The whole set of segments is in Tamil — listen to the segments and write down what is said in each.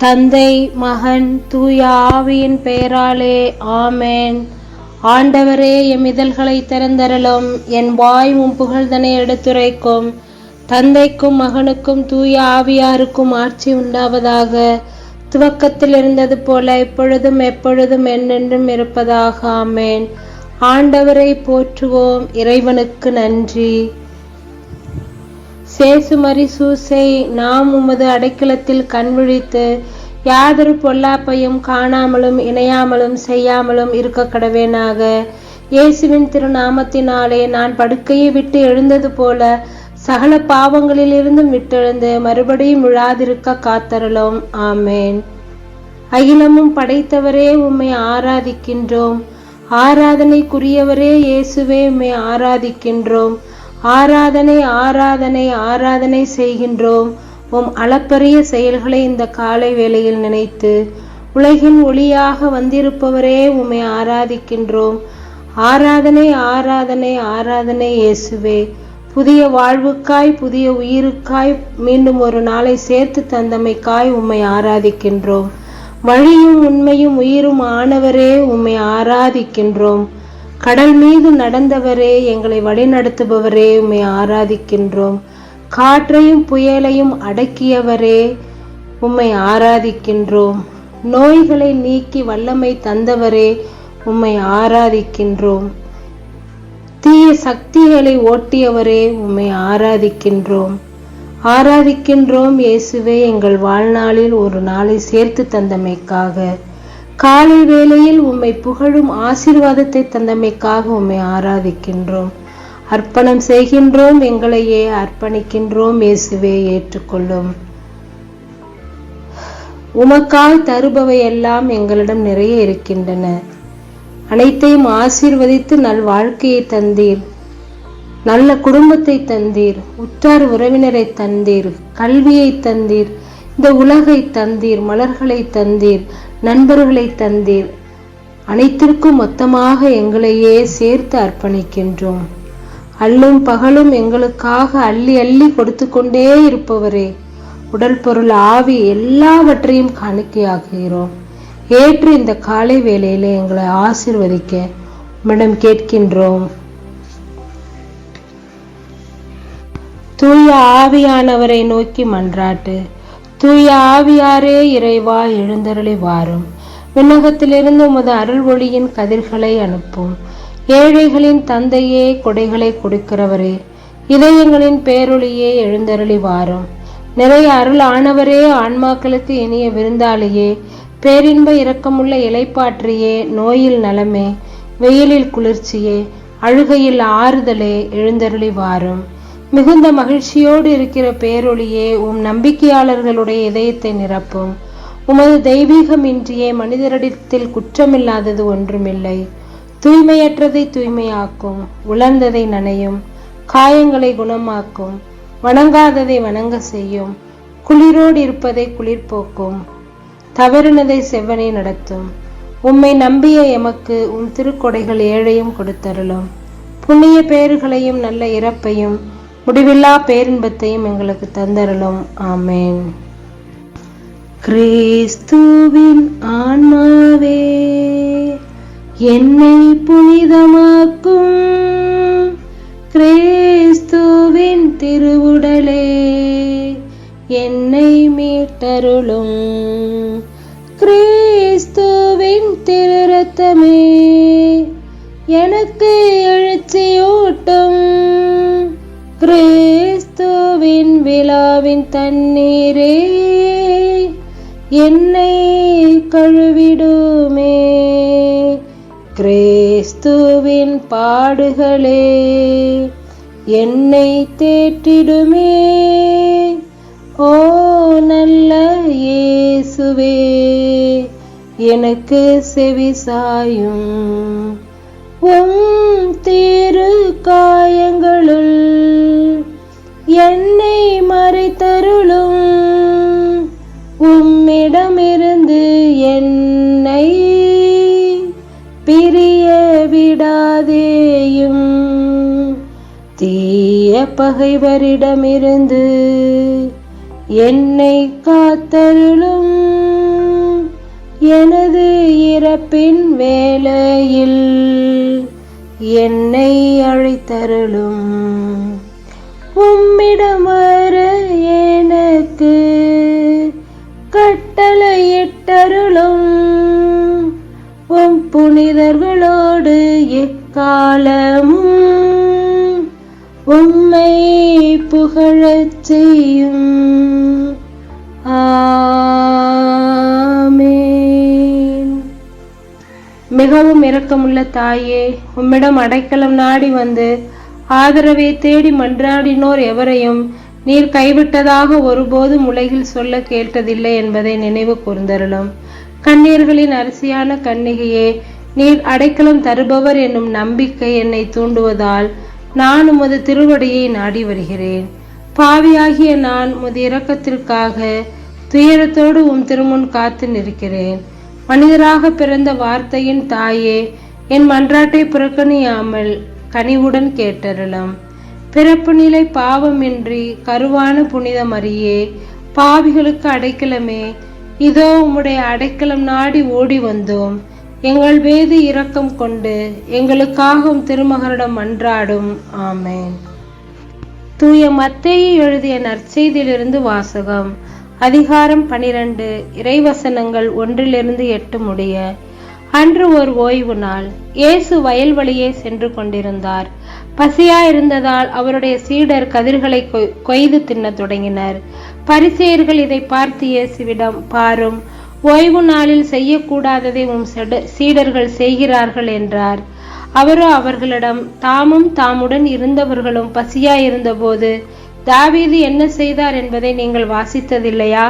தந்தை மகன் தூய ஆவியின் பெயராலே ஆமேன். ஆண்டவரே எம் இதழ்களை திறந்தரலும் என் வாய் உம் புகழ்தனை எடுத்துரைக்கும். தந்தைக்கும் மகனுக்கும் தூய ஆவியாருக்கும் ஆட்சி உண்டாவதாக. துவக்கத்தில் இருந்தது போல இப்பொழுதும் எப்பொழுதும் என்னென்றும் இருப்பதாக. ஆமேன். ஆண்டவரை போற்றுவோம். இறைவனுக்கு நன்றி. சேசுமரி சூசை நாம் உமது அடைக்கலத்தில் கண்விழித்து யாதொரு பொல்லாப்பையும் காணாமலும் இணையாமலும் செய்யாமலும் இருக்க கடவேனாக. இயேசுவின் திருநாமத்தினாலே நான் படுக்கையை விட்டு எழுந்தது போல சகல பாவங்களிலிருந்தும் விட்டெழுந்து மறுபடியும் விழாதிருக்க காத்தரலும் ஆமேன். அகிலமும் படைத்தவரே உம்மை ஆராதிக்கின்றோம். ஆராதனைக்குரியவரே இயேசுவே உம்மை ஆராதிக்கின்றோம். ஆராதனை ஆராதனை ஆராதனை செய்கின்றோம். உம் அளப்பரிய செயல்களை இந்த காலை வேளையில் நினைத்து உலகின் ஒளியாக வந்திருப்பவரே உம்மை ஆராதிக்கின்றோம். ஆராதனை ஆராதனை ஆராதனை இயேசுவே. புதிய வாழ்வுக்காய் புதிய உயிருக்காய் மீண்டும் ஒரு நாளை சேர்த்து தந்தமைக்காய் உம்மை ஆராதிக்கின்றோம். வழியும் உண்மையும் உயிரும் ஆனவரே உம்மை ஆராதிக்கின்றோம். கடல் மீது நடந்தவரே எங்களை வழிநடத்துபவரே உம்மை ஆராதிக்கின்றோம். காற்றையும் புயலையும் அடக்கியவரே உம்மை ஆராதிக்கின்றோம். நோய்களை நீக்கி வல்லமை தந்தவரே உம்மை ஆராதிக்கின்றோம். தீய சக்திகளை ஓட்டியவரே உம்மை ஆராதிக்கின்றோம். ஆராதிக்கின்றோம் இயேசுவே எங்கள் வாழ்நாளில் ஒரு நாளை சேர்த்து தந்தமைக்காக. காலை வேளையில் உம்மை புகழும் ஆசீர்வாதத்தை தந்தமைக்காக உம்மை ஆராதிக்கின்றோம். அர்ப்பணம் செய்கின்றோம் எங்களையே அர்ப்பணிக்கின்றோம் இயேசுவே ஏற்றுக்கொள்ளும். உமக்காய் தருபவை எல்லாம் எங்களிடம் நிறைய இருக்கின்றன. அனைத்தையும் ஆசீர்வதித்து நல் வாழ்க்கையை தந்தீர். நல்ல குடும்பத்தை தந்தீர். உற்றார் உறவினரை தந்தீர். கல்வியை தந்தீர். இந்த உலகை தந்தீர். மலர்களை தந்தீர். நண்பர்களை தந்தீர் அனைத்திற்கும் மொத்தமாக எங்களையே சேர்த்து அர்ப்பணிக்கின்றோம். அல்லும் பகலும் எங்களுக்காக அள்ளி அள்ளி கொடுத்து கொண்டே இருப்பவரே. உடல் பொருள் ஆவி எல்லாவற்றையும் காணிக்கையாக்குகிறோம். ஏற்று இந்த காலை வேளையில எங்களை ஆசிர்வதிக்க உம்மிடம் கேட்கின்றோம். தூய ஆவியானவரை நோக்கி மன்றாட்டு. தூய ஆவியாரே இறைவா எழுந்தருளி வாரும். விண்ணகத்திலிருந்து உமது அருள் ஒளியின் கதிர்களை அனுப்பும். ஏழைகளின் தந்தையே கொடைகளை கொடுக்கிறவரே இதயங்களின் பேரொளியே எழுந்தருளி வாரும். நிறைய அருள் ஆனவரே ஆன்மாக்களுக்கு இனிய விருந்தாளியே பேரின்ப இரக்கமுள்ள இலைப்பாற்றியே நோயில் நலமே வெயிலில் குளிர்ச்சியே அழுகையில் ஆறுதலே எழுந்தருளி வாரும். மிகுந்த மகிழ்ச்சியோடு இருக்கிற பேரொளியே உம் நம்பிக்கையாளர்களுடைய இதயத்தை நிரப்பும். உமது தெய்வீகம் இன்றியே மனிதரிடத்தில் குற்றமில்லாதது ஒன்றுமில்லை. தூய்மையற்றதை தூய்மையாக்கும் உலர்ந்ததை நனையும் காயங்களை குணமாக்கும் வணங்காததை வணங்க செய்யும் குளிரோடு இருப்பதை குளிர்போக்கும் தவறினதை செவ்வனை நடத்தும். உம்மை நம்பிய எமக்கு உம் திருக்கொடைகள் ஏழையும் கொடுத்தருளும். புண்ணிய பேறுகளையும் நல்ல இறப்பையும் முடிவில்லா பேரின்பத்தையும் எங்களுக்கு தந்தரலும் ஆமேன். கிறிஸ்துவின் ஆன்மாவே என்னை புனிதம் கிறிஸ்துவின் விழாவின் தண்ணீரே என்னை கழுவிடுமே. கிறிஸ்துவின் பாடுகளே என்னை தேற்றிடுமே. ஓ நல்ல இயேசுவே எனக்கு செவிசாயும் உம் திரு காயங்களுள் என்னை மறைத்தருளும். உம்மிடமிருந்து என்னை பிரிய விடாதேயும். தீய பகைவரிடமிருந்து என்னை காத்தருளும். எனது இறப்பின் வேளையில் என்னை அழைத்தருளும். உம்மிடம் வர எனக்கு கட்டளையிட்டருளும். உம் புனிதர்களோடு எக்காலமும் உம்மை புகழச் செய்யும். மிகவும் இரக்கமுள்ள தாயே உம்மிடம் அடைக்கலம் நாடி வந்து ஆதரவை தேடி மன்றாடினோர் எவரையும் நீர் கைவிட்டதாக ஒருபோதும் உலகில் சொல்ல கேட்டதில்லை என்பதை நினைவு கூர்ந்தருளும். கண்ணீர்களின் அரிசியான கண்ணிகையே நீர் அடைக்கலம் தருபவர் என்னும் நம்பிக்கை என்னை தூண்டுவதால் நான் உமது திருவடியை நாடி வருகிறேன். பாவியாகிய நான் உமது இரக்கத்திற்காக துயரத்தோடு உம் திருமுன் காத்து நிற்கிறேன். மனிதராக பிறந்த வார்த்தையின் தாயே என் மன்றாட்டை புறக்கணியாமல் கனிவுடன் கேட்டருளும். பிறப்பு நிலை பாவமின்றி கருவான புனித மரியே பாவிகளுக்கு அடைக்கலமே. இதோ உம்முடைய அடைக்கலம் நாடி ஓடி வந்தோம். எங்கள் வேது இரக்கம் கொண்டு எங்களுக்காகவும் திருமகனிடம் மன்றாடும் ஆமேன். தூய மத்தையை எழுதிய நற்செய்தியிலிருந்து வாசகம். அதிகாரம் பனிரெண்டு இறைவசனங்கள் ஒன்றிலிருந்து எட்டு முடிய அன்று ஒரு ஓய்வு நாள். இயேசு வயல் வழியே சென்று கொண்டிருந்தார். பசியா இருந்ததால் அவருடைய சீடர் கதிர்களை கொய்து தின்னத் தொடங்கினர். பரிசெயர்கள் இதை பார்த்து இயேசுவிடம் பாரும் ஓய்வு நாளில் செய்யக்கூடாததை உம் சீடர்கள் செய்கிறார்கள் என்றார். அவரோ அவர்களிடம் தாமும் தாமுடன் இருந்தவர்களும் பசியாயிருந்தபோது தாவீது என்ன செய்தார் என்பதை நீங்கள் வாசித்ததில்லையா?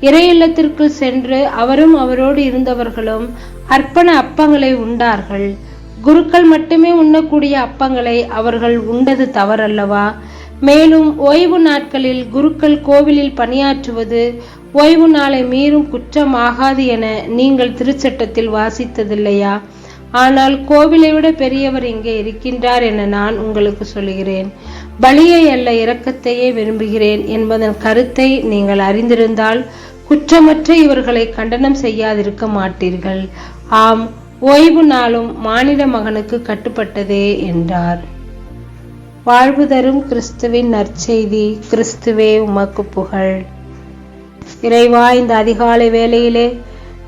இறையல்லத்திற்குள் சென்று அவரும் அவரோடு இருந்தவர்களும் அர்ப்பண அப்பங்களை உண்டார்கள். குருக்கள் மட்டுமே உண்ணக்கூடிய அப்பங்களை அவர்கள் உண்டது தவறல்லவா? மேலும் ஓய்வு நாட்களில் குருக்கள் கோவிலில் பணியாற்றுவது ஓய்வு நாளை மீறும் குற்றமாகாது என நீங்கள் திருச்சட்டத்தில் வாசித்ததில்லையா? ஆனால் கோவிலை விட பெரியவர் இங்கே இருக்கின்றார் என நான் உங்களுக்கு சொல்கிறேன் பலியை அல்ல இரக்கத்தையே விரும்புகிறேன் என்பதன் கருத்தை நீங்கள் அறிந்திருந்தால் குற்றமற்ற இவர்களை கண்டனம் செய்யாதிருக்க மாட்டீர்கள். ஆம் ஓய்வு நாளும் மாநில மகனுக்கு கட்டுப்பட்டதே என்றார். வாழ்வு தரும் கிறிஸ்துவின் நற்செய்தி கிறிஸ்துவே உமக்கு புகழ். இறைவா இந்த அதிகாலை வேளையிலே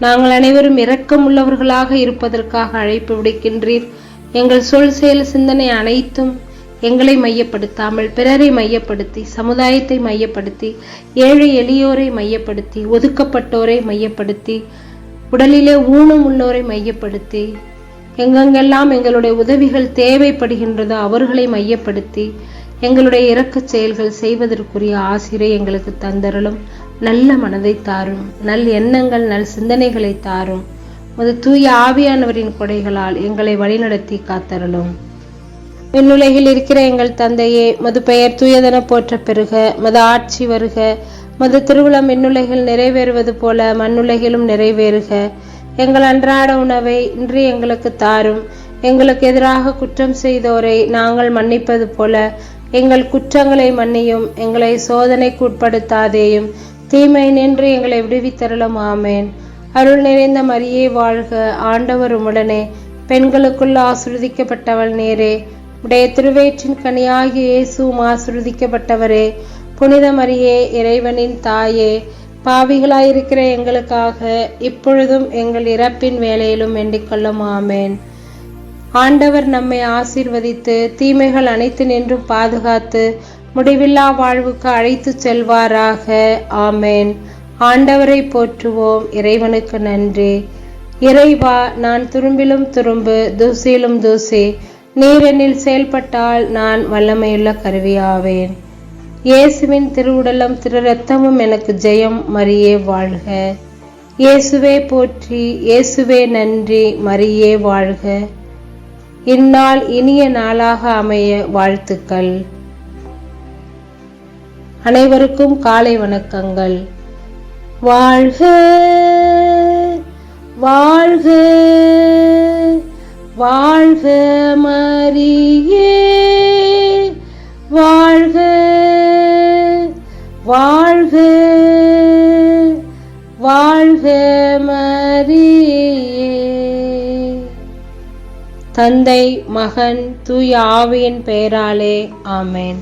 நாங்கள் அனைவரும் இரக்கமுள்ளவர்களாக இருப்பதற்காக அழைப்பு விடுக்கின்றீர். எங்கள் சொல் செயல் சிந்தனை அனைத்தும் எங்களை மையப்படுத்தாமல் பிறரை மையப்படுத்தி சமுதாயத்தை மையப்படுத்தி ஏழை எளியோரை மையப்படுத்தி ஒதுக்கப்பட்டோரை மையப்படுத்தி உடலிலே ஊனம் உள்ளோரை மையப்படுத்தி எங்கெங்கெல்லாம் எங்களுடைய உதவிகள் தேவைப்படுகின்றதோ அவர்களை மையப்படுத்தி எங்களுடைய இறக்கச் செயல்கள் செய்வதற்குரிய ஆசிரியர் எங்களுக்கு தந்தருளும். நல்ல மனதை தாரும் நல் எண்ணங்கள் நல் சிந்தனைகளை தாரும். முது தூய ஆவியானவரின் கொடைகளால் எங்களை வழிநடத்தி காத்தருளும். விண்ணுலகில் இருக்கிற எங்கள் தந்தையே மது பெயர் தூயதென போற்ற பெருக மது ஆட்சி வருக. மது திருவிழம் விண்ணுலகில் நிறைவேறுவது போல மண்ணுலகிலும் நிறைவேறுக. எங்கள் அன்றாட உணவை இன்று எங்களுக்கு தாரும். எங்களுக்கு எதிராக குற்றம் செய்தோரை நாங்கள் மன்னிப்பது போல எங்கள் குற்றங்களை மன்னியும் எங்களை சோதனைக்கு உட்படுத்தாதேயும். தீமை நின்று எங்களை விடுவித்தருளும் ஆமேன். அருள் நிறைந்த மரியே வாழ்க ஆண்டவர் உடனே பெண்களுக்குள் ஆசிர்வதிக்கப்பட்டவள் நேரே. உடைய திருவேற்றின் கனியாகி இயேசுவும் ஆசிர்வதிக்கப்பட்டவரே புனித மரியே இறைவனின் தாயே பாவிகளாயிருக்கிற எங்களுக்காக இப்பொழுதும் எங்கள் இறப்பின் வேலையிலும் வேண்டிக்கொள்ளும் ஆமேன். ஆண்டவர் நம்மை ஆசீர்வதித்து தீமைகள் அனைத்து நின்றும் பாதுகாத்து முடிவில்லா வாழ்வுக்கு அழைத்து செல்வாராக ஆமேன். ஆண்டவரை போற்றுவோம் இறைவனுக்கு நன்றி. இறைவா நான் துரும்பிலும் துரும்பு தூசியிலும் தூசி நீர் என்னில் செயல்பட்டால் நான் வல்லமையுள்ள கருவியாவேன். இயேசுவின் திருவுடலும் திரு ரத்தமும் எனக்கு ஜெயம் மரியே வாழ்க. இயேசுவே போற்றி இயேசுவே நன்றி மரியே வாழ்க. இந்நாள் இனிய நாளாக அமைய வாழ்த்துக்கள். அனைவருக்கும் காலை வணக்கங்கள். வாழ்க வாழ்க. வாழ்க மரியே வாழ்க வாழ்க வாழ்க மரியே. தந்தை மகன் தூய ஆவியின் பெயராலே ஆமேன்.